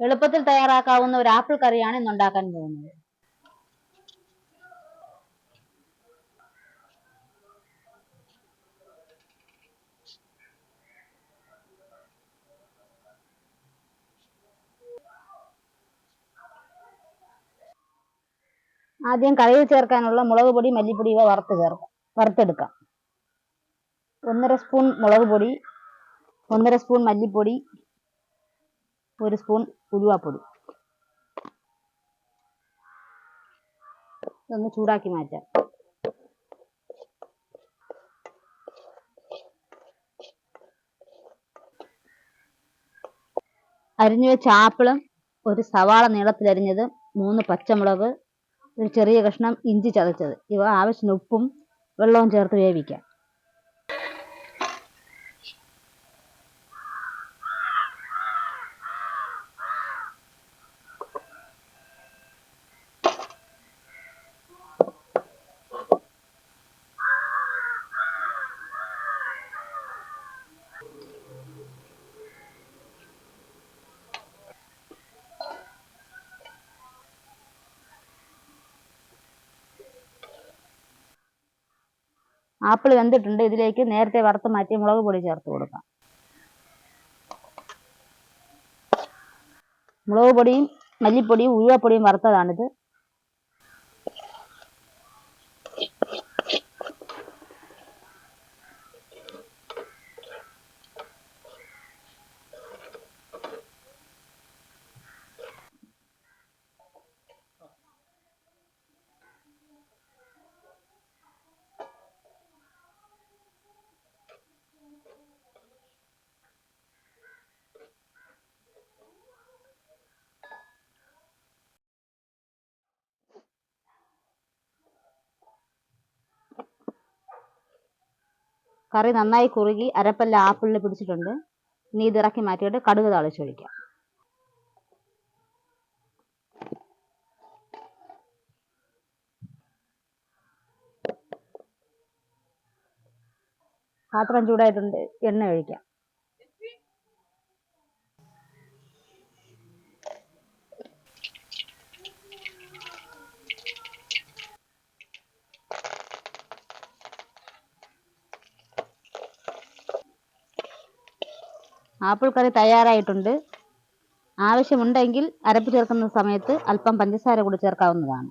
എളുപ്പത്തിൽ തയ്യാറാക്കാവുന്ന ഒരു ആപ്പിൾ കറിയാണ് ഇന്ന് ഉണ്ടാക്കാൻ പോകുന്നത്. ആദ്യം കറിയിൽ ചേർക്കാനുള്ള മുളക് പൊടി മല്ലിപ്പൊടി ഇവ വറുത്ത് ചേർക്കാം. വറുത്തെടുക്കാം. ഒന്നര സ്പൂൺ മുളക് പൊടി ഒന്നര സ്പൂൺ മല്ലിപ്പൊടി ഒരു സ്പൂൺ ഉലുവാപ്പൊടി. ഇതൊന്ന് ചൂടാക്കി മാറ്റാം. അരിഞ്ഞു വെച്ച ആപ്പിളും ഒരു സവാള നീളത്തിലരിഞ്ഞത് മൂന്ന് പച്ചമുളക് ഒരു ചെറിയ കഷ്ണം ഇഞ്ചി ചതച്ചത്. ഇവ ആവശ്യത്തിന് ഉപ്പും വെള്ളവും ചേർത്ത് വേവിക്കാം. ആപ്പിൾ വെന്തിട്ടുണ്ട് ഇതിലേക്ക് നേരത്തെ വറുത്ത് മാറ്റിയ മുളക് പൊടി ചേർത്ത് കൊടുക്കാം. മുളക് പൊടിയും മല്ലിപ്പൊടിയും ഉലുവപ്പൊടിയും വറുത്തതാണിത്. കറി നന്നായി കുറുകി അരപ്പല്ല ആപ്പിളിൽ പിടിച്ചിട്ടുണ്ട്. ഇനി ഇത് ഇറക്കി മാറ്റിയിട്ട് കടുക് താളിച്ചൊഴിക്കാം പാത്രം ചൂടായിട്ടുണ്ട്. എണ്ണ ഒഴിക്കാം. ആപ്പിൾ കറി തയ്യാറായിട്ടുണ്ട്. ആവശ്യമുണ്ടെങ്കിൽ അരപ്പ് ചേർക്കുന്ന സമയത്ത് അല്പം പഞ്ചസാര കൂടി ചേർക്കാവുന്നതാണ്.